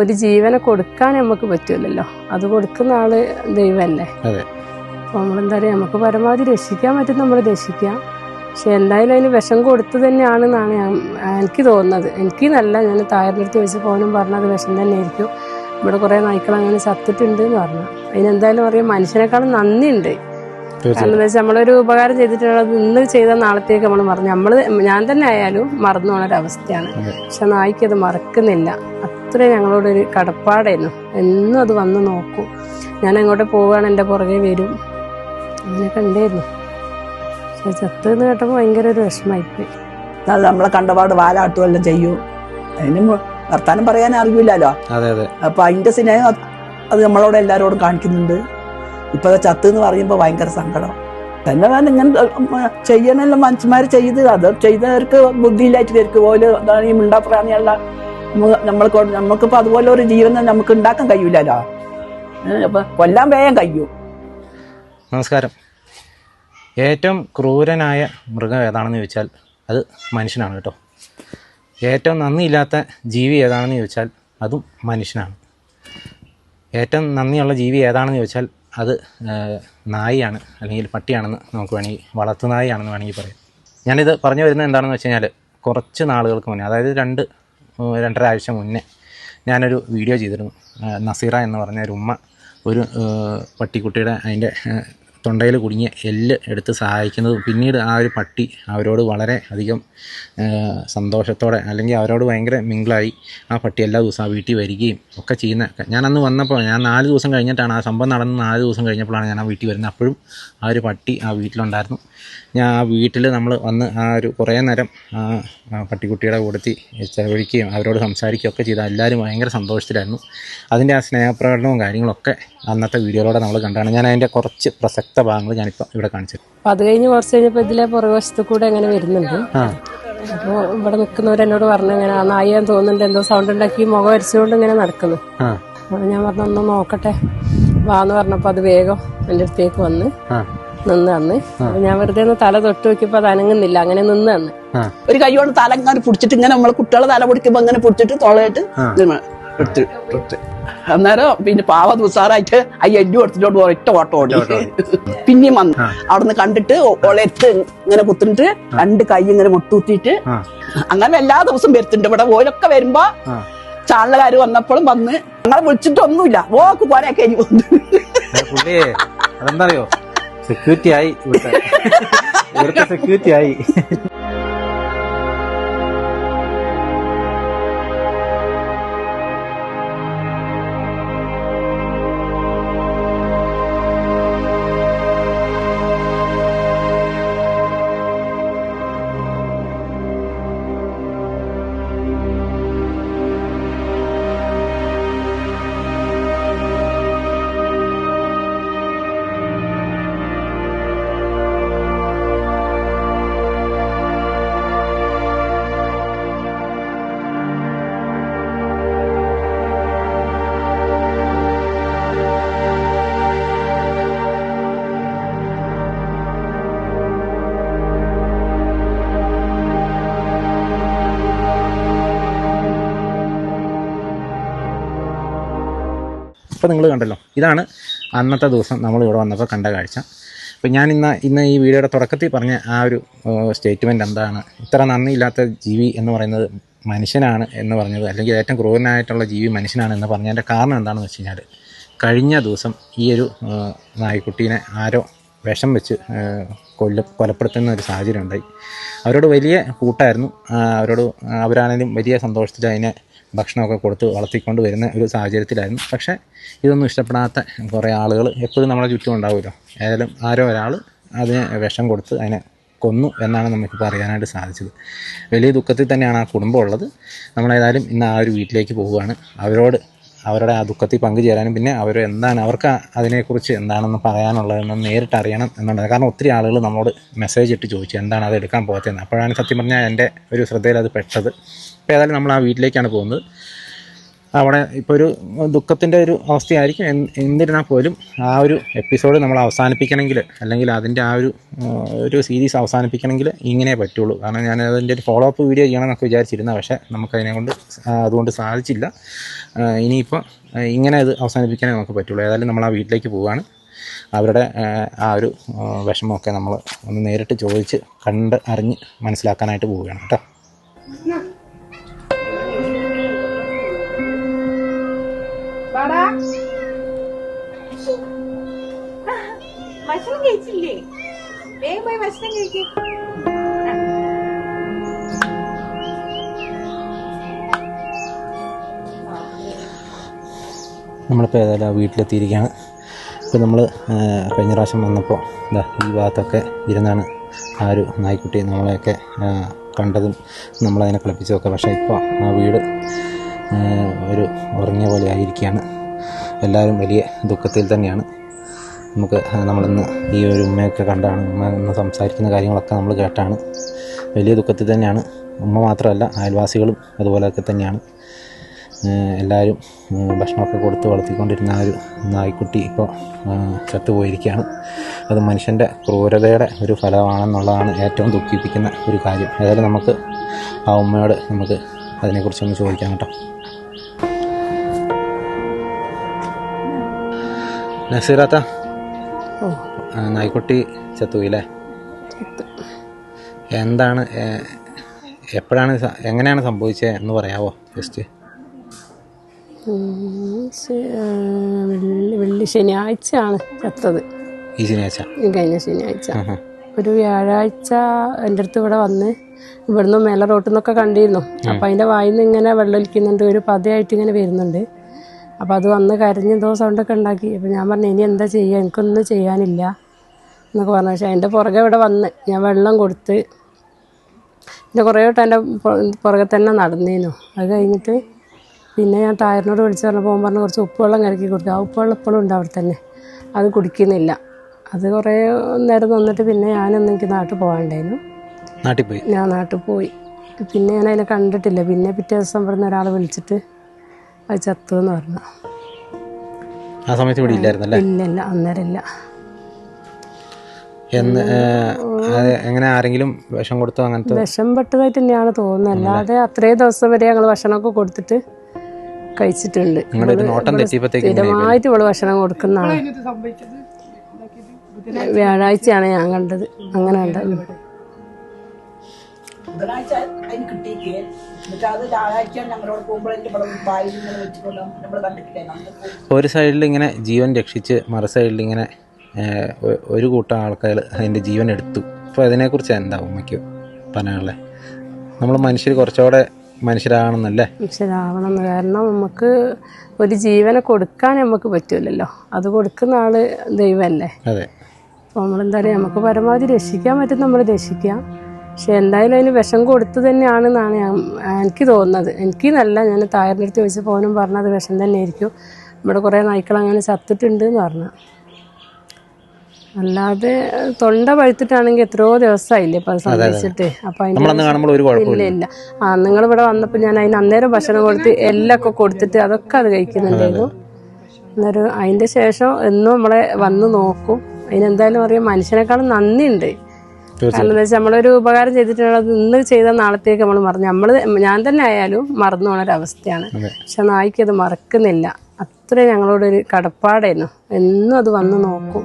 ഒരു ജീവനെ കൊടുക്കാൻ നമുക്ക് പറ്റൂലല്ലോ. അത് കൊടുക്കുന്ന ആൾ ദൈവമല്ലേ? അപ്പൊ അപ്പോൾ നമ്മളെന്താ പറയുക നമുക്ക് പരമാവധി രക്ഷിക്കാൻ പറ്റും നമ്മൾ രക്ഷിക്കാം. പക്ഷെ എന്തായാലും അതിന് വിഷം കൊടുത്തു തന്നെയാണെന്നാണ് എനിക്ക് തോന്നുന്നത്. എനിക്ക് നല്ല ഞാൻ തായറിന്റെ അടുത്ത് വെച്ച് പോകാനും പറഞ്ഞത് വിഷം തന്നെ ആയിരിക്കും ഇവിടെ കുറേ നായ്ക്കൾ അങ്ങനെ ചത്തിട്ടുണ്ട് എന്ന് പറഞ്ഞു. അതിനെന്തായാലും അറിയാം മനുഷ്യനേക്കാളും നന്ദിയുണ്ട്. കാരണം വെച്ചാൽ നമ്മളൊരു ഉപകാരം ചെയ്തിട്ടുള്ളത് ഇന്ന് ചെയ്ത നാളത്തേക്ക് നമ്മൾ മറന്നു. നമ്മൾ ഞാൻ തന്നെ ആയാലും മറന്നു പോണൊരവസ്ഥയാണ് ഒരവസ്ഥയാണ് പക്ഷെ നായ്ക്ക് അത് മറക്കുന്നില്ല. അത്രയും ഞങ്ങളോടൊരു കടപ്പാടായിരുന്നു. എന്നും അത് വന്ന് നോക്കും. ഞാൻ അങ്ങോട്ട് പോവുകയാണ് എന്റെ പുറകെ വരും. അങ്ങനെയൊക്കെ ഉണ്ടായിരുന്നു. പക്ഷെ ചത്തെന്ന് കേട്ടപ്പോൾ ഭയങ്കര ഒരു വിഷമമായിപ്പോയി. അത് നമ്മളെ കണ്ടപാട് വാലാട്ടുമെല്ലാം ചെയ്യും. അതിന് വർത്താനം പറയാൻ അറിയില്ലല്ലോ. അതെ അതെ. അപ്പൊ അതിന്റെ സ്നേഹം അത് അത് നമ്മളോട് എല്ലാരോടും കാണിക്കുന്നുണ്ട്. ഇപ്പൊ അത് ചത്ത് എന്ന് പറയുമ്പോ ഭയങ്കര സങ്കടം. തന്നെ വേണം ഇങ്ങനെ ചെയ്യണല്ലോ മനുഷ്യന്മാർ ചെയ്ത്. അത് ചെയ്തവർക്ക് ബുദ്ധിയില്ലായിട്ട് പേർക്ക് പോലെ ഈ മിണ്ടാപ്രാണിയുള്ള നമ്മൾക്ക് നമുക്കിപ്പോ അതുപോലെ ഒരു ജീവൻ നമുക്ക് ഉണ്ടാക്കാൻ കഴിയൂലോ ഏ, അപ്പൊ കൊല്ലാൻ വേഗം കഴിയൂ. നമസ്കാരം. ഏറ്റവും ക്രൂരനായ മൃഗം ഏതാണെന്ന് ചോദിച്ചാൽ അത് മനുഷ്യനാണ് കേട്ടോ. ഏറ്റവും നന്ദിയില്ലാത്ത ജീവി ഏതാണെന്ന് ചോദിച്ചാൽ അതും മനുഷ്യനാണ്. ഏറ്റവും നന്ദിയുള്ള ജീവി ഏതാണെന്ന് ചോദിച്ചാൽ അത് നായയാണ് അല്ലെങ്കിൽ പട്ടിയാണെന്ന് നമുക്ക് വേണമെങ്കിൽ വളർത്തു നായിയാണെന്ന് വേണമെങ്കിൽ പറയാം. ഞാനിത് പറഞ്ഞു വരുന്നത് എന്താണെന്ന് വെച്ച് കഴിഞ്ഞാൽ കുറച്ച് നാളുകൾക്ക് മുന്നേ അതായത് രണ്ട് രണ്ടര ആഴ്ച മുന്നേ ഞാനൊരു വീഡിയോ ചെയ്തിരുന്നു. നസീറ എന്ന് പറഞ്ഞ ഒരു ഉമ്മ ഒരു പട്ടിക്കുട്ടിയുടെ അതിന്റെ തൊണ്ടയിൽ കുടുങ്ങിയ എല്ല് എടുത്ത് സഹായിക്കുന്നതും പിന്നീട് ആ ഒരു പട്ടി അവരോട് വളരെ അധികം സന്തോഷത്തോടെ അല്ലെങ്കിൽ അവരോട് ഭയങ്കര മിങ്കിളായി ആ പട്ടി എല്ലാ ദിവസവും ആ വീട്ടിൽ വരികയും ഒക്കെ ചെയ്യുന്ന ഞാൻ അന്ന് വന്നപ്പോൾ ഞാൻ നാല് ദിവസം കഴിഞ്ഞിട്ടാണ് ആ സംഭവം നടന്ന് നാല് ദിവസം കഴിഞ്ഞപ്പോഴാണ് ഞാൻ ആ വീട്ടിൽ വരുന്നത്. അപ്പോഴും ആ ഒരു പട്ടി ആ വീട്ടിലുണ്ടായിരുന്നു. ഞാൻ ആ വീട്ടിൽ നമ്മൾ വന്ന് ആ ഒരു കുറേ നേരം ആ പട്ടിക്കുട്ടിയുടെ കൂടത്തി ചെലവഴിക്കുകയും അവരോട് സംസാരിക്കുകയും ഒക്കെ ചെയ്ത എല്ലാവരും ഭയങ്കര സന്തോഷത്തിലായിരുന്നു. അതിന്റെ ആ സ്നേഹപ്രകടനവും കാര്യങ്ങളൊക്കെ അന്നത്തെ വീഡിയോയിലൂടെ നമ്മൾ കണ്ടാണ്. ഞാൻ അതിന്റെ കുറച്ച് പ്രസക്ത ഭാഗങ്ങൾ ഞാനിപ്പോൾ ഇവിടെ കാണിച്ചത് അപ്പോൾ അത് കഴിഞ്ഞ് കുറച്ച് കഴിഞ്ഞപ്പോൾ ഇതിലെ പുറകുവശത്ത് കൂടെ അങ്ങനെ വരുന്നുണ്ട്. അപ്പോൾ ഇവിടെ നിൽക്കുന്നവർ എന്നോട് പറഞ്ഞു ഇങ്ങനെ ആ നായിയാൻ തോന്നുന്നുണ്ട്. എന്തോ സൗണ്ട് ഉണ്ടാക്കി മുഖം അരിച്ചുകൊണ്ട് ഇങ്ങനെ നടക്കുന്നു. ഞാൻ പറഞ്ഞു ഒന്ന് നോക്കട്ടെ. വാന്ന് പറഞ്ഞപ്പോൾ അത് വേഗം എന്റെ അടുത്തേക്ക് വന്ന് ആ. നിന്ന് തന്ന് ഞാൻ വെറുതെ ഒന്ന് തല തൊട്ട് നോക്കിയപ്പോൾ അത് അനങ്ങുന്നില്ല. അങ്ങനെ നിന്ന് തന്ന് ഒരു കൈ കൊണ്ട് തല ഇങ്ങനെ പിടിച്ചിട്ട് ഇങ്ങനെ നമ്മളെ കുട്ടികളെ തല പിടിക്കുമ്പോ അങ്ങനെ പിടിച്ചിട്ട് തൊളയിട്ട് ഇങ്ങനെ എടുത്ത് എടുത്ത് അന്നേരം പിന്നെ പാവ ദിവസാറായിട്ട് ആ എല്ലു എടുത്തിട്ടോട് ഒറ്റ ഓട്ടം ഓടി. പിന്നെയും വന്നു. അവിടുന്ന് കണ്ടിട്ട് ഒളെടുത്ത് ഇങ്ങനെ കുത്തിട്ട് രണ്ട് കൈ ഇങ്ങനെ മുട്ടുകുത്തിയിട്ട് അങ്ങനെ എല്ലാ ദിവസവും വരുത്തുണ്ട്. ഇവിടെ ഓരൊക്കെ വരുമ്പോ ആ. വന്നപ്പോഴും വന്ന്. ഞങ്ങളെ വിളിച്ചിട്ടൊന്നുമില്ല. ഓക്ക് പോരാ കഴിഞ്ഞു വന്നു അതെന്താ അറിയോ സെക്യൂരിറ്റി ആയി ഇവിടുത്തെ. ഇവിടുത്തെ സെക്യൂരിറ്റി ആയി. നിങ്ങൾ കണ്ടല്ലോ. ഇതാണ് അന്നത്തെ ദിവസം നമ്മൾ ഇവിടെ വന്നപ്പോൾ കണ്ട കാഴ്ച. അപ്പോൾ ഞാൻ ഇന്ന് ഇന്ന് ഈ വീഡിയോയുടെ തുടക്കത്തിൽ പറഞ്ഞ ആ ഒരു സ്റ്റേറ്റ്മെന്റ് എന്താണ്? ഇത്ര നന്ദിയില്ലാത്ത ജീവി എന്ന് പറയുന്നത് മനുഷ്യനാണ് എന്ന് പറഞ്ഞത് അല്ലെങ്കിൽ ഏറ്റവും ക്രൂരനായിട്ടുള്ള ജീവി മനുഷ്യനാണ് എന്ന് പറഞ്ഞതിന്റെ കാരണം എന്താണെന്ന് വെച്ച് കഴിഞ്ഞാൽ കഴിഞ്ഞ ദിവസം ഈ ഒരു നായ്ക്കുട്ടീനെ ആരോ വിഷം വെച്ച് കൊല്ല കൊലപ്പെടുത്തുന്ന ഒരു സാഹചര്യം ഉണ്ടായി. അവരോട് വലിയ കൂട്ടായിരുന്നു. അവരോട് അവരാണെങ്കിലും വലിയ സന്തോഷത്തിൽ അതിനെ ഭക്ഷണമൊക്കെ കൊടുത്ത് വളർത്തിക്കൊണ്ട് വരുന്ന ഒരു സാഹചര്യത്തിലായിരുന്നു. പക്ഷേ ഇതൊന്നും ഇഷ്ടപ്പെടാത്ത കുറേ ആളുകൾ എപ്പോഴും നമ്മളെ ചുറ്റും ഉണ്ടാവുമല്ലോ. ഏതായാലും ആരോ ഒരാൾ അതിന് വിഷം കൊടുത്ത് അതിനെ കൊന്നു എന്നാണ് നമുക്കിപ്പോൾ അറിയാനായിട്ട് സാധിച്ചത്. വലിയ ദുഃഖത്തിൽ തന്നെയാണ് ആ കുടുംബം ഉള്ളത്. നമ്മളേതായാലും ഇന്ന് ആ ഒരു വീട്ടിലേക്ക് പോവുകയാണ്. അവരോട് അവരുടെ ആ ദുഃഖത്തിൽ പങ്കുചേരാനും പിന്നെ അവർ എന്താണ് അവർക്ക് അതിനെക്കുറിച്ച് എന്താണെന്ന് പറയാനുള്ളതെന്ന് നേരിട്ട് അറിയണം എന്നുള്ളത്. കാരണം ഒത്തിരി ആളുകൾ നമ്മളോട് മെസ്സേജ് ഇട്ട് ചോദിച്ചു എന്താണ് അത് എടുക്കാൻ പോകത്തതെന്ന് അപ്പോഴാണ് സത്യം പറഞ്ഞാൽ എന്റെ ഒരു ശ്രദ്ധയിൽ അത് പെട്ടത്. അപ്പോൾ ഏതായാലും നമ്മൾ ആ വീട്ടിലേക്കാണ് പോകുന്നത്. അവിടെ ഇപ്പോൾ ഒരു ദുഃഖത്തിന്റെ ഒരു അവസ്ഥയായിരിക്കും. എന്നിരുന്നാൽ പോലും ആ ഒരു എപ്പിസോഡ് നമ്മൾ അവസാനിപ്പിക്കണമെങ്കിൽ അല്ലെങ്കിൽ അതിന്റെ ആ ഒരു ഒരു സീരീസ് അവസാനിപ്പിക്കണമെങ്കിൽ ഇങ്ങനെ പറ്റുള്ളൂ. കാരണം ഞാൻ അതിന്റെ ഒരു ഫോളോ അപ്പ് വീഡിയോ ചെയ്യണമെന്നൊക്കെ വിചാരിച്ചിരുന്ന പക്ഷേ നമുക്കതിനെ കൊണ്ട് അതുകൊണ്ട് സാധിച്ചില്ല. ഇനിയിപ്പോൾ ഇങ്ങനെ അത് അവസാനിപ്പിക്കാനേ നമുക്ക് പറ്റുള്ളൂ. ഏതായാലും നമ്മൾ ആ വീട്ടിലേക്ക് പോവുകയാണ്. അവരുടെ ആ, ഒരു വിഷമമൊക്കെ നമ്മൾ ഒന്ന് നേരിട്ട് ചോദിച്ച് കണ്ട് അറിഞ്ഞ് മനസ്സിലാക്കാനായിട്ട് പോവുകയാണ്. കേട്ടോ. കഴിച്ചില്ലേ? വേഗം പോയി ഭക്ഷണം കഴിക്കേ. നമ്മളിപ്പോൾ ഏതായാലും ആ വീട്ടിലെത്തിയിരിക്കുകയാണ്. ഇപ്പോൾ നമ്മൾ കഴിഞ്ഞ പ്രാവശ്യം വന്നപ്പോൾ ഇതാ ഈ ഭാഗത്തൊക്കെ ഇരുന്നാണ് ആ ഒരു നായ്ക്കുട്ടി നമ്മളെയൊക്കെ കണ്ടതും നമ്മളതിനെ കളിപ്പിച്ചതൊക്കെ. പക്ഷേ ഇപ്പോൾ ആ വീട് ഒരു ഉറങ്ങിയ പോലെ ആയിരിക്കുകയാണ്. എല്ലാവരും വലിയ ദുഃഖത്തിൽ തന്നെയാണ്. നമുക്ക് നമ്മളിന്ന് ഈ ഒരു ഉമ്മയൊക്കെ കണ്ടാണ് ഉമ്മ ഇന്ന് സംസാരിക്കുന്ന കാര്യങ്ങളൊക്കെ നമ്മൾ കേട്ടാണ്. വലിയ ദുഃഖത്തിൽ തന്നെയാണ്. ഉമ്മ മാത്രമല്ല അയൽവാസികളും അതുപോലെയൊക്കെ തന്നെയാണ്. എല്ലാവരും ഭക്ഷണമൊക്കെ കൊടുത്ത് വളർത്തിക്കൊണ്ടിരുന്ന ആ ഒരു നായ്ക്കുട്ടി ഇപ്പോൾ ചത്തുപോയിരിക്കുകയാണ്. അത് മനുഷ്യന്റെ ക്രൂരതയുടെ ഒരു ഫലമാണെന്നുള്ളതാണ് ഏറ്റവും ദുഃഖിപ്പിക്കുന്ന ഒരു കാര്യം. ഏതായാലും നമുക്ക് ആ ഉമ്മയോട് നമുക്ക് അതിനെക്കുറിച്ചൊന്ന് ചോദിക്കാം കേട്ടോ. നസീറാത്ത നായ്ക്കുട്ടി ചത്തുപോയില്ലേ? എന്താണ് എപ്പോഴാണ് എങ്ങനെയാണ് സംഭവിച്ചത് എന്ന് പറയാവോ ജസ്റ്റ് വെള്ളി ശനിയാഴ്ച ആണ് ചത്തത്. ഈ ശനിയാഴ്ച? കഴിഞ്ഞ ശനിയാഴ്ച. ഒരു വ്യാഴാഴ്ച എന്റെ അടുത്ത് ഇവിടെ വന്ന് ഇവിടുന്ന് മേലെ റോട്ടിൽ നിന്നൊക്കെ കണ്ടിരുന്നു. അപ്പം അതിന്റെ വായിൽ നിന്ന് ഇങ്ങനെ വെള്ളം ഒലിക്കുന്നുണ്ട് ഒരു പതയായിട്ട് ഇങ്ങനെ വരുന്നുണ്ട്. അപ്പം അത് വന്ന് കരഞ്ഞ് എന്തോ സൗണ്ടൊക്കെ ഉണ്ടാക്കി. അപ്പം ഞാൻ പറഞ്ഞു ഇനി എന്താ ചെയ്യുക എനിക്കൊന്നും ചെയ്യാനില്ല. എന്നൊക്കെ പറഞ്ഞു. പക്ഷേ അതിന്റെ പുറകെ ഇവിടെ വന്ന് ഞാൻ വെള്ളം കൊടുത്ത് എന്റെ കുറേ വട്ടം എന്റെ പുറകെ തന്നെ നടന്നേനു. അത് കഴിഞ്ഞിട്ട് പിന്നെ ഞാൻ ടയറിനോട് വിളിച്ച് പറഞ്ഞപ്പോൾ പറഞ്ഞു കുറച്ച് ഉപ്പുവെള്ളം കലക്കി കൊടുക്കുക ആ ഉപ്പുവെള്ളം ഇപ്പോഴും ഉണ്ട് അവിടെ തന്നെ. അത് കുടിക്കുന്നില്ല. അത് കുറേ നേരം നിന്നിട്ട് പിന്നെ ഞാനൊന്നും എനിക്ക് നാട്ടിൽ പോകാണ്ടായിരുന്നു. നാട്ടിൽ പോയി? ഞാൻ നാട്ടിൽ പോയി. പിന്നെ ഞാൻ അതിനെ കണ്ടിട്ടില്ല. പിന്നെ പിറ്റേ ദിവസം ഇവിടുന്ന് ഒരാൾ വിളിച്ചിട്ട് അത് ചത്തു എന്ന് പറഞ്ഞു. ആ സമയത്ത് ഇവിടെ ഇല്ലായിരുന്നല്ലേ? ഇല്ല ഇല്ല. അന്നേരം ഇല്ല. എന്ന് ആരെങ്കിലും വിഷം കൊടുത്തോ അങ്ങനത്തെ വിഷം പെട്ടതായിട്ട് തന്നെയാണ് തോന്നുന്നത്. അല്ലാതെ അത്രയും ദിവസം വരെ ഞങ്ങൾ ഭക്ഷണമൊക്കെ കൊടുത്തിട്ട് കഴിച്ചിട്ടുണ്ട്. സ്ഥിരമായിട്ട് ഇവൾ ഭക്ഷണം കൊടുക്കുന്നതാണ് വ്യാഴാഴ്ചയാണ് ഞാൻ കണ്ടത് അങ്ങനെ കണ്ടത് ബുധനാഴ്ച അതിന് കിട്ടിയിക്കേ എന്നിട്ട് അത് വ്യാഴാഴ്ച ഞങ്ങളോട് പോകുമ്പോൾ എന്റെ ഇവിടെ വായിൽ ഇങ്ങനെ വെച്ചിട്ടുണ്ട് നമ്മൾ കണ്ടിട്ടില്ലേ? ഒരു സൈഡിൽ ഇങ്ങനെ ജീവൻ രക്ഷിച്ച് മറു സൈഡിൽ ഇങ്ങനെ ഒരു കൂട്ടം ആൾക്കാർ അതിന്റെ ജീവൻ എടുത്തു. അപ്പോൾ അതിനെക്കുറിച്ച് എന്താ ഉമ്മയ്ക്ക് പറയാനുള്ളത് നമ്മൾ മനുഷ്യർ കുറച്ചുകൂടെ മനുഷ്യരാകണമെന്നല്ലേ? മനുഷ്യരാകണമെന്ന് കാരണം നമുക്ക് ഒരു ജീവനെ കൊടുക്കാൻ നമുക്ക് പറ്റൂലല്ലോ. അത് കൊടുക്കുന്ന ആൾ ദൈവമല്ലേ? അതെ. അപ്പോൾ നമ്മളെന്താ പറയുക നമുക്ക് പരമാവധി രക്ഷിക്കാൻ പറ്റും നമ്മൾ രക്ഷിക്കാം. പക്ഷെ എന്തായാലും അതിന് വിഷം കൊടുത്തു തന്നെയാണെന്നാണ് എനിക്ക് തോന്നുന്നത്. എനിക്ക് നല്ല ഞാൻ തായറിന്റെ അടുത്ത് ചോദിച്ചപ്പോൾ പോനും പറഞ്ഞത് വിഷം തന്നെ ആയിരിക്കും ഇവിടെ കുറേ നായ്ക്കൾ അങ്ങനെ ചത്തിട്ടുണ്ട് എന്ന് പറഞ്ഞു. അല്ലാതെ തൊണ്ട പഴുത്തിട്ടാണെങ്കിൽ എത്രയോ ദിവസമായില്ലേ ഇപ്പം സംഭവിച്ചിട്ട്. അപ്പം ഒരു ഇല്ല. ഇല്ല ആ നിങ്ങൾ ഇവിടെ വന്നപ്പോൾ ഞാൻ അതിന് അന്നേരം ഭക്ഷണം കൊടുത്ത് എല്ലൊക്കെ കൊടുത്തിട്ട് അതൊക്കെ അത് കഴിക്കുന്നുണ്ടായിരുന്നു അന്നേരം അതിന്റെ ശേഷം എന്നും നമ്മളെ വന്ന് നോക്കും. അതിനെന്തായാലും അറിയാം മനുഷ്യനേക്കാളും നന്ദിയുണ്ട്. കാരണം എന്താ വെച്ചാൽ നമ്മളൊരു ഉപകാരം ചെയ്തിട്ടുള്ളത് ഇന്ന് ചെയ്ത നാളത്തേക്ക് നമ്മൾ മറന്നു. നമ്മൾ ഞാൻ തന്നെ ആയാലും മറന്നു പോണൊരവസ്ഥയാണ് പക്ഷെ നായ്ക്കത് അത് മറക്കുന്നില്ല. അത്ര ഞങ്ങളോടൊരു കടപ്പാടായിരുന്നു എന്നും അത് വന്ന് നോക്കും.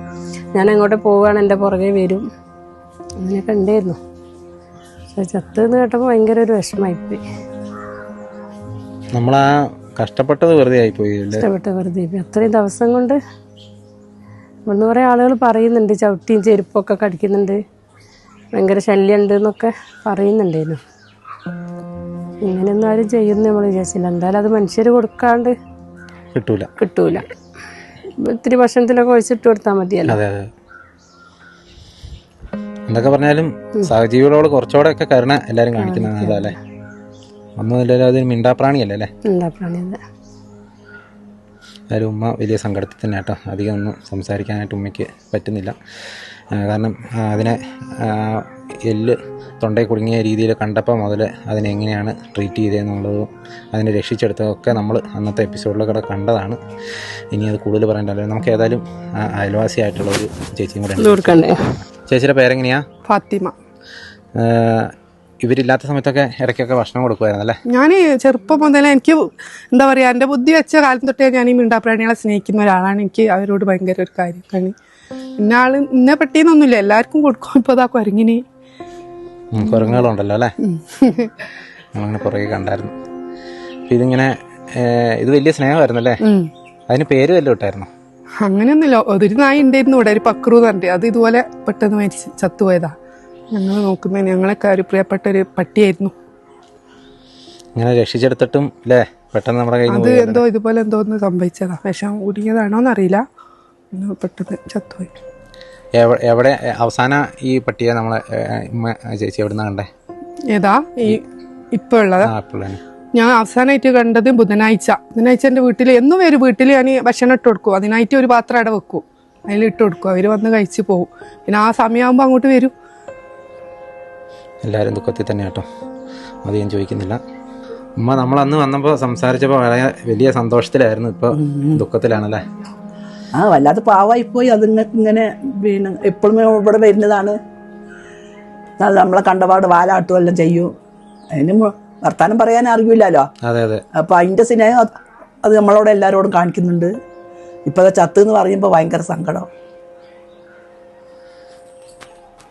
ഞാൻ അങ്ങോട്ട് പോവുകയാണ് എന്റെ പുറകെ വരും. അങ്ങനെയൊക്കെ ഉണ്ടായിരുന്നു. ചത്ത് ചത്തെന്ന് കേട്ടപ്പോൾ ഭയങ്കര ഒരു വിഷമായിപ്പോയി നമ്മളാ കഷ്ടപ്പെട്ടത് വെറുതെ ആയിപ്പോയി അല്ലേ? ഇഷ്ടപ്പെട്ട വെറുതെ ആയിപ്പോയി. അത്രയും ദിവസം കൊണ്ട് ഇവിടുന്ന് കുറേ ആളുകൾ പറയുന്നുണ്ട് ചവിട്ടിയും ചെരുപ്പൊക്കെ കടിക്കുന്നുണ്ട്. ഭയങ്കര ശല്യമുണ്ട് എന്നൊക്കെ പറയുന്നുണ്ടായിരുന്നു. ഇങ്ങനെയൊന്നും ആരും ചെയ്യുന്നു നമ്മൾ വിചാരിച്ചില്ല. എന്തായാലും അത് മനുഷ്യർ കൊടുക്കാണ്ട് കിട്ടൂല. കിട്ടൂല. ഇത്തിരി ഭക്ഷണത്തിലൊക്കെ ഒഴിച്ചിട്ട് കൊടുത്താൽ മതിയല്ലോ. അതെ അതെ. എന്തൊക്കെ പറഞ്ഞാലും സഹജീവികളോട് കുറച്ചുകൂടെ ഒക്കെ കരുണ എല്ലാരും കാണിക്കുന്നത് ഒന്നുമില്ലല്ലോ അതൊരു മിണ്ടാപ്രാണിയല്ലേ അല്ലേ? എന്താ പ്രാണി എന്തായാലും ഉമ്മ വലിയ സങ്കടത്തിൽ തന്നെ കേട്ടോ. അധികം ഒന്നും സംസാരിക്കാനായിട്ട് ഉമ്മയ്ക്ക് പറ്റുന്നില്ല. കാരണം അതിനെ എല്ല് തൊണ്ടയിൽ കുടുങ്ങിയ രീതിയിൽ കണ്ടപ്പോൾ മുതൽ അതിനെ എങ്ങനെയാണ് ട്രീറ്റ് ചെയ്തതെന്നുള്ളതും അതിനെ രക്ഷിച്ചെടുത്തതൊക്കെ നമ്മൾ അന്നത്തെ എപ്പിസോഡിലൊക്കെ കണ്ടതാണ്. ഇനി അത് കൂടുതൽ പറയണ്ടല്ലോ. നമുക്ക് ഏതായാലും അയൽവാസിയായിട്ടുള്ള ഒരു ചേച്ചിയും കൂടെ ചേച്ചിയുടെ പേരെങ്ങനെയാ? ഫാത്തിമ. ഇവരില്ലാത്ത സമയത്തൊക്കെ ഇടയ്ക്കൊക്കെ ഭക്ഷണം കൊടുക്കുമായിരുന്നു അല്ലേ? ഞാൻ ചെറുപ്പം മുതലേ എനിക്ക് എന്താ പറയുക എന്റെ ബുദ്ധി വെച്ച കാലം തൊട്ടേ ഞാൻ ഈ മിണ്ടാപ്രാണികളെ സ്നേഹിക്കുന്ന ഒരാളാണ്. എനിക്ക് അവരോട് ഭയങ്കര ഒരു കാര്യമാണ്. ഇന്ന ആൾ ഇന്നെ പെട്ടിന്നൊന്നുമില്ല. എല്ലാവർക്കും കൊടുക്കും. ഇപ്പോൾ ഇതാ കുരങ്ങിന്. കുരങ്ങുകളുണ്ടല്ലോ അല്ലേ? നമ്മളങ്ങനെ പുറകെ കണ്ടായിരുന്നു. അപ്പൊ ഇതിങ്ങനെ ഇത് വലിയ സ്നേഹമായിരുന്നു അല്ലേ? അതിന് പേര് വല്ലതും ഇട്ടായിരുന്നു? അങ്ങനെയൊന്നുമില്ല. ഒരു നായ ഉണ്ടായിരുന്നു ഇവിടെ ഒരു പക്രു എന്ന് പറഞ്ഞിട്ട്. അത് ഇതുപോലെ പെട്ടെന്ന് മരിച്ച് ചത്തുപോയതാ. ഞങ്ങൾ നോക്കുന്ന ഞങ്ങളൊക്കെ ഒരു പ്രിയപ്പെട്ട ഒരു പട്ടിയായിരുന്നു. ഇങ്ങനെ രക്ഷിച്ചെടുത്തിട്ടും അല്ലേ? പെട്ടെന്ന് നമ്മുടെ കയ്യിൽ അത് എന്തോ ഇതുപോലെ എന്തോ ഒന്ന് സംഭവിച്ചതാ. വിഷം കുടുങ്ങിയതാണോന്നറിയില്ല. പെട്ടെന്ന് ചത്തുപോയി. എവിടെ അവസാന ഈ പട്ടിയെ നമ്മളെ ഉമ്മ ചേച്ചി എവിടെ നിന്നാണ് കണ്ടേ? ഏതാ? ഈ ഇപ്പൊ ഉള്ളത്? ഞാൻ അവസാനമായിട്ട് കണ്ടത് ബുധനാഴ്ച. ബുധനാഴ്ച എന്റെ വീട്ടിൽ എന്നും വരും. വീട്ടിൽ ഞാൻ ഭക്ഷണം ഇട്ട് കൊടുക്കും. അതിനായിട്ട് ഒരു പാത്രം അവിടെ വെക്കും. അതിൽ ഇട്ട് കൊടുക്കും. അവർ വന്ന് കഴിച്ച് പോകും പിന്നെ ആ സമയമാകുമ്പോൾ അങ്ങോട്ട് വരും. എല്ലാവരും ദുഃഖത്തിൽ തന്നെ കേട്ടോ. അത് ഞാൻ ചോദിക്കുന്നില്ല. ഉമ്മ നമ്മൾ അന്ന് വന്നപ്പോൾ സംസാരിച്ചപ്പോൾ വളരെ വലിയ സന്തോഷത്തിലായിരുന്നു. ഇപ്പോൾ ദുഃഖത്തിലാണല്ലേ? ആ വല്ലാതെ പാവായിപ്പോയി. അത് ഇങ്ങ- ഇങ്ങനെ പിന്നെ എപ്പോഴും ഇവിടെ വരുന്നതാണ്. നമ്മളെ കണ്ടപാട് വാലാട്ടും എല്ലാം ചെയ്യും. അതിന് വർത്താനം പറയാൻ അറിയില്ലല്ലോ. അപ്പൊ അതിന്റെ സ്നേഹം അത് നമ്മളോട് എല്ലാവരോടും കാണിക്കുന്നുണ്ട്. ഇപ്പൊ ചത്ത് എന്ന് പറയുമ്പോൾ ഭയങ്കര സങ്കടം.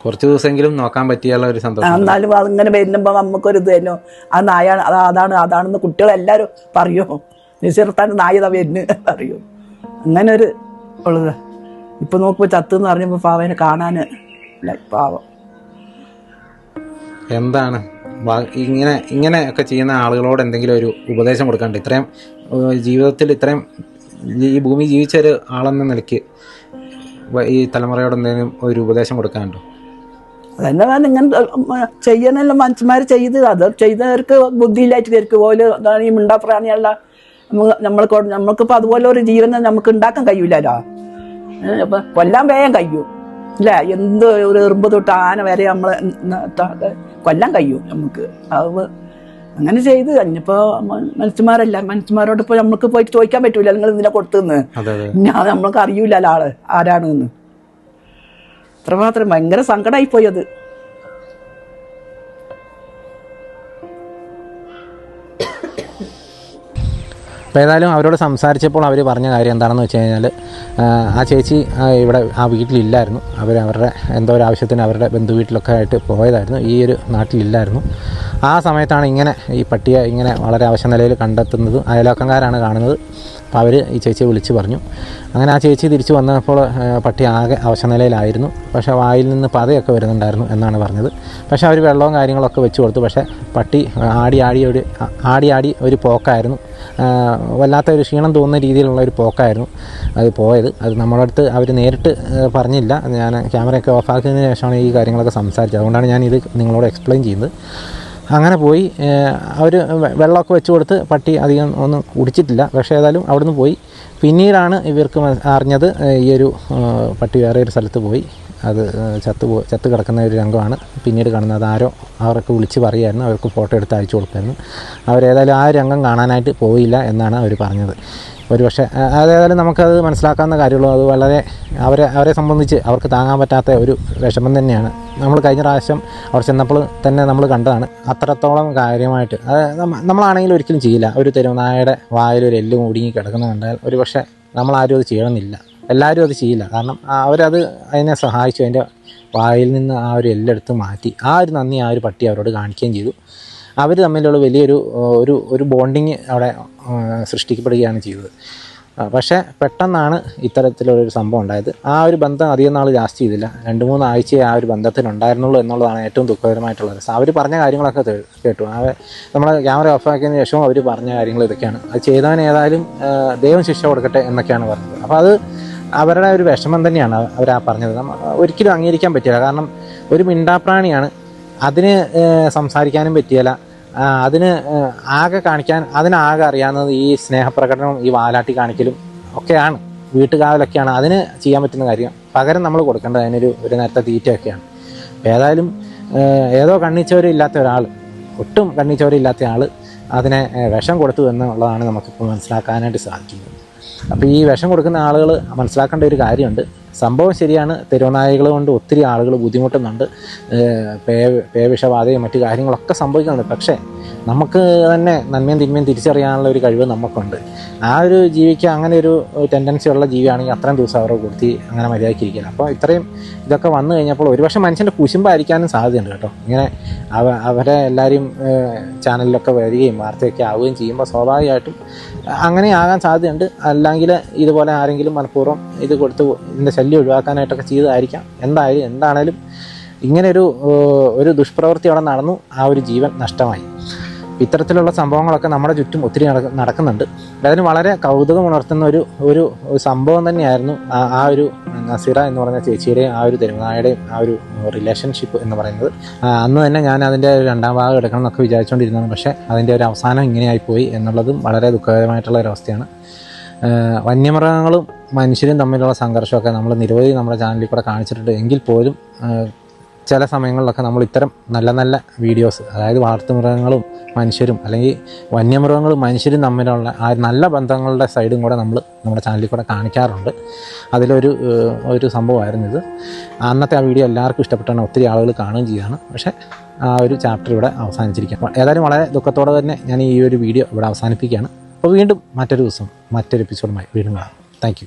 കുറച്ച് ദിവസമെങ്കിലും നോക്കാൻ പറ്റിയുള്ള ഒരു സന്തോഷം എന്നാലും അതിങ്ങനെ വരുമ്പോ നമുക്കൊരു ഇത് തന്നെ. ആ നായ അത് അതാണ് അതാണെന്ന് കുട്ടികളെല്ലാരും പറയോ. നിശ്ചിർത്താൻ നായത വരുന്നു പറയൂ. അങ്ങനെ ഒരു ഉള്ളത്. ഇപ്പൊ നോക്കുമ്പോ ചത്തെന്ന് പറഞ്ഞപ്പോ പാവനെ കാണാന്. പാവം. എന്താണ്? ഇങ്ങനെ ഇങ്ങനെ ഒക്കെ ചെയ്യുന്ന ആളുകളോട് എന്തെങ്കിലും ഒരു ഉപദേശം കൊടുക്കാണ്ട് ഇത്രയും ജീവിതത്തിൽ ഇത്രയും ഈ ഭൂമി ജീവിച്ച ഒരു ആളെന്ന നിലയ്ക്ക് ഈ തലമുറയോട് എന്തെങ്കിലും ഒരു ഉപദേശം കൊടുക്കാനുണ്ടോ അതന്നെ വേണം ഇങ്ങനെ ചെയ്യണല്ലോ മനുഷ്യന്മാർ ചെയ്ത്. അത് ചെയ്തവർക്ക് ബുദ്ധിയില്ലായിട്ട് കയറിക്ക് അതാണ് ഈ മിണ്ടാപ്രാണിയുള്ള നമ്മൾ നമ്മൾക്കിപ്പോ അതുപോലെ ഒരു ജീവനെ നമുക്ക് ഉണ്ടാക്കാൻ കഴിയൂലല്ലോ ഏ, അപ്പൊ കൊല്ലാൻ വേഗം കഴിയും. ഇല്ല എന്ത് ഒരു എറുമ്പ് തൊട്ട് ആന വരെ നമ്മൾ കൊല്ലാൻ കഴിയും നമുക്ക്. അത് അങ്ങനെ ചെയ്ത് മ- മനുഷ്യന്മാരല്ല മനുഷ്യന്മാരോട് ഇപ്പൊ നമ്മൾക്ക് പോയിട്ട് ചോദിക്കാൻ പറ്റൂല നിങ്ങൾ ഇതിനെ കൊടുത്തുന്ന്. അതെ അതെ. ഞാൻ നമ്മൾക്ക് അറിയൂലല്ലോ ആൾ ആരാണെന്ന് അത്രമാത്രം ഭയങ്കര സങ്കടമായി പോയി അപ്പോൾ ഏതായാലും അവരോട് സംസാരിച്ചപ്പോൾ അവർ പറഞ്ഞ കാര്യം എന്താണെന്ന് വെച്ച് കഴിഞ്ഞാൽ ആ ചേച്ചി ഇവിടെ ആ വീട്ടിലില്ലായിരുന്നു. അവർ അവരുടെ എന്തോ ഒരു ആവശ്യത്തിന് അവരുടെ ബന്ധു വീട്ടിലൊക്കെ ആയിട്ട് പോയതായിരുന്നു. ഈ ഒരു നാട്ടിലില്ലായിരുന്നു. ആ സമയത്താണ് ഇങ്ങനെ ഈ പട്ടിയെ ഇങ്ങനെ വളരെ അവശ നിലയിൽ കണ്ടെത്തുന്നത്. അയലോക്കംകാരാണ് കാണുന്നത്. അപ്പോൾ അവർ ഈ ചേച്ചിയെ വിളിച്ച് പറഞ്ഞു. അങ്ങനെ ആ ചേച്ചി തിരിച്ചു വന്നപ്പോൾ പട്ടി ആകെ അവശനിലയിലായിരുന്നു. പക്ഷേ വായിൽ നിന്ന് പതയൊക്കെ വരുന്നുണ്ടായിരുന്നു എന്നാണ് പറഞ്ഞത്. പക്ഷേ അവർ വെള്ളവും കാര്യങ്ങളൊക്കെ വെച്ച് കൊടുത്തു. പക്ഷേ പട്ടി ആടി ആടി ഒരു ആടി ആടി ഒരു പോക്കായിരുന്നു. വല്ലാത്ത ഒരു ക്ഷീണം തോന്നുന്ന രീതിയിലുള്ള ഒരു പോക്കായിരുന്നു അത് പോയത്. അത് നമ്മളടുത്ത് അവർ നേരിട്ട് പറഞ്ഞില്ല. ഞാൻ ക്യാമറയൊക്കെ ഓഫാക്കിയതിന് ശേഷമാണ് ഈ കാര്യങ്ങളൊക്കെ സംസാരിച്ചത്. അതുകൊണ്ടാണ് ഞാൻ ഇത് നിങ്ങളോട് എക്സ്പ്ലെയിൻ ചെയ്യുന്നത്. അങ്ങനെ പോയി. അവർ വെള്ളമൊക്കെ വെച്ച് കൊടുത്ത് പട്ടി അധികം ഒന്നും കുടിച്ചിട്ടില്ല. പക്ഷേ ഏതായാലും അവിടുന്ന് പോയി. പിന്നീടാണ് ഇവർക്ക് അറിഞ്ഞത് ഈ ഒരു പട്ടി വേറെ ഒരു സ്ഥലത്ത് പോയി. അത് ചത്ത് പോ ചത്ത് കിടക്കുന്ന ഒരു രംഗമാണ്. പിന്നീട് കാണുന്നത് ആരോ അവർക്ക് വിളിച്ച് പറയുമായിരുന്നു അവർക്ക് ഫോട്ടോ എടുത്ത് അയച്ചു കൊടുക്കുമായിരുന്നു അവരേതായാലും ആ രംഗം കാണാനായിട്ട് പോയില്ല എന്നാണ് അവർ പറഞ്ഞത്. ഒരു പക്ഷേ അതേതായാലും നമുക്കത് മനസ്സിലാക്കാവുന്ന കാര്യമുള്ളൂ. അത് വളരെ അവരെ അവരെ സംബന്ധിച്ച് അവർക്ക് താങ്ങാൻ പറ്റാത്ത ഒരു വിഷമം തന്നെയാണ്. നമ്മൾ കഴിഞ്ഞ പ്രാവശ്യം അവർ ചെന്നപ്പോൾ തന്നെ നമ്മൾ കണ്ടതാണ്. അത്രത്തോളം കാര്യമായിട്ട് അത് നമ്മ- നമ്മളാണെങ്കിൽ ഒരിക്കലും ചെയ്യില്ല. ഒരു തെരുവുനായയുടെ വായിൽ ഒരു എല്ലും ഒടുങ്ങി കിടക്കുന്ന കണ്ടാൽ ഒരു പക്ഷേ നമ്മളാരും അത് ചെയ്യണമെന്നില്ല. എല്ലാവരും അത് ചെയ്യില്ല. കാരണം അവരത് അതിനെ സഹായിച്ചു. അതിന്റെ വായിൽ നിന്ന് ആ ഒരു എല്ലെടുത്ത് മാറ്റി ആ ഒരു നന്ദി ആ ഒരു പട്ടി അവരോട് കാണിക്കുകയും ചെയ്തു. അവർ തമ്മിലുള്ള വലിയൊരു ഒരു ഒരു ബോണ്ടിങ് അവിടെ സൃഷ്ടിക്കപ്പെടുകയാണ് ചെയ്തത്. പക്ഷേ പെട്ടെന്നാണ് ഇത്തരത്തിലുള്ളൊരു സംഭവം ഉണ്ടായത്. ആ ഒരു ബന്ധം അധികം നാൾ ലാസ്റ്റ് ചെയ്തില്ല. രണ്ട് മൂന്ന് ആഴ്ചയെ ആ ഒരു ബന്ധത്തിലുണ്ടായിരുന്നുള്ളൂ എന്നുള്ളതാണ് ഏറ്റവും ദുഃഖകരമായിട്ടുള്ളത്. അവർ പറഞ്ഞ കാര്യങ്ങളൊക്കെ കേട്ടു. അവർ നമ്മൾ ക്യാമറ ഓഫ് ആക്കിയതിന് ശേഷവും അവർ പറഞ്ഞ കാര്യങ്ങൾ ഇതൊക്കെയാണ്. അത് ചെയ്തവൻ ഏതായാലും ദൈവം ശിക്ഷ കൊടുക്കട്ടെ എന്നൊക്കെയാണ് പറഞ്ഞത്. അപ്പോൾ അത് അവരുടെ ഒരു വിഷമം തന്നെയാണ് അവർ ആ പറഞ്ഞത്. ഒരിക്കലും അംഗീകരിക്കാൻ പറ്റില്ല. കാരണം ഒരു മിണ്ടാപ്രാണിയാണ്. അതിന് സംസാരിക്കാനും പറ്റിയല്ല. അതിന് ആകെ കാണിക്കാൻ അതിനാകെ അറിയാവുന്നത് ഈ സ്നേഹപ്രകടനം ഈ വാലാട്ടി കാണിക്കലും ഒക്കെയാണ്. വീട്ടുകാവലൊക്കെയാണ്. അതിന് ചെയ്യാൻ പറ്റുന്ന കാര്യം പകരം നമ്മൾ കൊടുക്കേണ്ടത് അതിനൊരു ഒരു നേരത്തെ തീറ്റയൊക്കെയാണ്. ഏതായാലും ഏതോ കണ്ണിച്ചവരില്ലാത്ത ഒരാൾ ഒട്ടും കണ്ണിച്ചവരില്ലാത്ത ആൾ അതിനെ വിഷം കൊടുത്തു എന്നുള്ളതാണ് നമുക്കിപ്പോൾ മനസ്സിലാക്കാനായിട്ട് സാധിക്കുന്നത്. അപ്പോൾ ഈ വിഷം കൊടുക്കുന്ന ആളുകൾ മനസ്സിലാക്കേണ്ട ഒരു കാര്യമുണ്ട്. സംഭവം ശരിയാണ്. തെരുവനായകൾ കൊണ്ട് ഒത്തിരി ആളുകൾ ബുദ്ധിമുട്ടുന്നുണ്ട്. പേ പേവിഷബാധയും മറ്റു കാര്യങ്ങളൊക്കെ സംഭവിക്കുന്നുണ്ട്. പക്ഷേ നമുക്ക് തന്നെ നന്മയും തിന്മയും തിരിച്ചറിയാനുള്ള ഒരു കഴിവ് നമുക്കുണ്ട്. ആ ഒരു ജീവിക്ക് അങ്ങനെ ഒരു ടെൻഡൻസി ഉള്ള ജീവിയാണെങ്കിൽ അത്രയും ദിവസം അവരുടെ കൊടുത്തി അങ്ങനെ മര്യാദയ്ക്ക് ഇരിക്കില്ല അപ്പോൾ ഇത്രയും ഇതൊക്കെ വന്നു കഴിഞ്ഞപ്പോൾ ഒരുപക്ഷെ മനുഷ്യന്റെ കുശുമ്പായിരിക്കാനും സാധ്യതയുണ്ട് കേട്ടോ. ഇങ്ങനെ അവ അവരെ എല്ലാവരും ചാനലിലൊക്കെ വരികയും വാർത്തയൊക്കെ ആവുകയും ചെയ്യുമ്പോൾ സ്വാഭാവികമായിട്ടും അങ്ങനെ ആകാൻ സാധ്യതയുണ്ട്. അല്ലെങ്കിൽ ഇതുപോലെ ആരെങ്കിലും മനഃപൂർവം ഇത് കൊടുത്ത് ഇതിന്റെ ശല്യം ഒഴിവാക്കാനായിട്ടൊക്കെ ചെയ്തതായിരിക്കാം. എന്തായാലും എന്താണേലും ഇങ്ങനെ ഒരു ഒരു ദുഷ്പ്രവൃത്തി അവിടെ നടന്നു. ആ ഒരു ജീവൻ നഷ്ടമായി. ഇത്തരത്തിലുള്ള സംഭവങ്ങളൊക്കെ നമ്മുടെ ചുറ്റും ഒത്തിരി നടക്ക- നടക്കുന്നുണ്ട്. അതിന് വളരെ കൗതുകം ഉണർത്തുന്ന ഒരു ഒരു സംഭവം തന്നെയായിരുന്നു ആ ഒരു നസീറ എന്ന് പറഞ്ഞ ചേച്ചിയുടെയും ആ ഒരു തെരുവുനായുടെയും ആ ഒരു റിലേഷൻഷിപ്പ് എന്ന് പറയുന്നത്. അന്ന് തന്നെ ഞാൻ അതിന്റെ രണ്ടാം ഭാഗം എടുക്കണം എന്നൊക്കെ വിചാരിച്ചുകൊണ്ടിരുന്നതാണ്. പക്ഷേ അതിന്റെ ഒരു അവസാനം ഇങ്ങനെയായിപ്പോയി എന്നുള്ളതും വളരെ ദുഃഖകരമായിട്ടുള്ള ഒരു അവസ്ഥയാണ്. വന്യമൃഗങ്ങളും മനുഷ്യരും തമ്മിലുള്ള സംഘർഷമൊക്കെ നമ്മൾ നിരവധി നമ്മുടെ ചാനലിൽ കൂടെ കാണിച്ചിട്ടുണ്ട്. എങ്കിൽ പോലും ചില സമയങ്ങളിലൊക്കെ നമ്മൾ ഇത്തരം നല്ല നല്ല വീഡിയോസ് അതായത് വളർത്തുമൃഗങ്ങളും മനുഷ്യരും അല്ലെങ്കിൽ വന്യമൃഗങ്ങളും മനുഷ്യരും തമ്മിലുള്ള ആ നല്ല ബന്ധങ്ങളുടെ സൈഡും കൂടെ നമ്മൾ നമ്മുടെ ചാനലിൽ കൂടെ കാണിക്കാറുണ്ട്. അതിലൊരു ഒരു സംഭവമായിരുന്നു ഇത്. അന്നത്തെ ആ വീഡിയോ എല്ലാവർക്കും ഇഷ്ടപ്പെട്ടാണ് ഒത്തിരി ആളുകൾ കാണുകയും ചെയ്യുകയാണ് പക്ഷേ ആ ഒരു ചാപ്റ്റർ ഇവിടെ അവസാനിച്ചിരിക്കുകയാണ്. ഏതായാലും വളരെ ദുഃഖത്തോടെ തന്നെ ഞാൻ ഈ ഒരു വീഡിയോ ഇവിടെ അവസാനിപ്പിക്കുകയാണ്. അപ്പോൾ വീണ്ടും മറ്റൊരു ദിവസം മറ്റൊരു എപ്പിസോഡുമായി വീണ്ടും കാണാം. താങ്ക്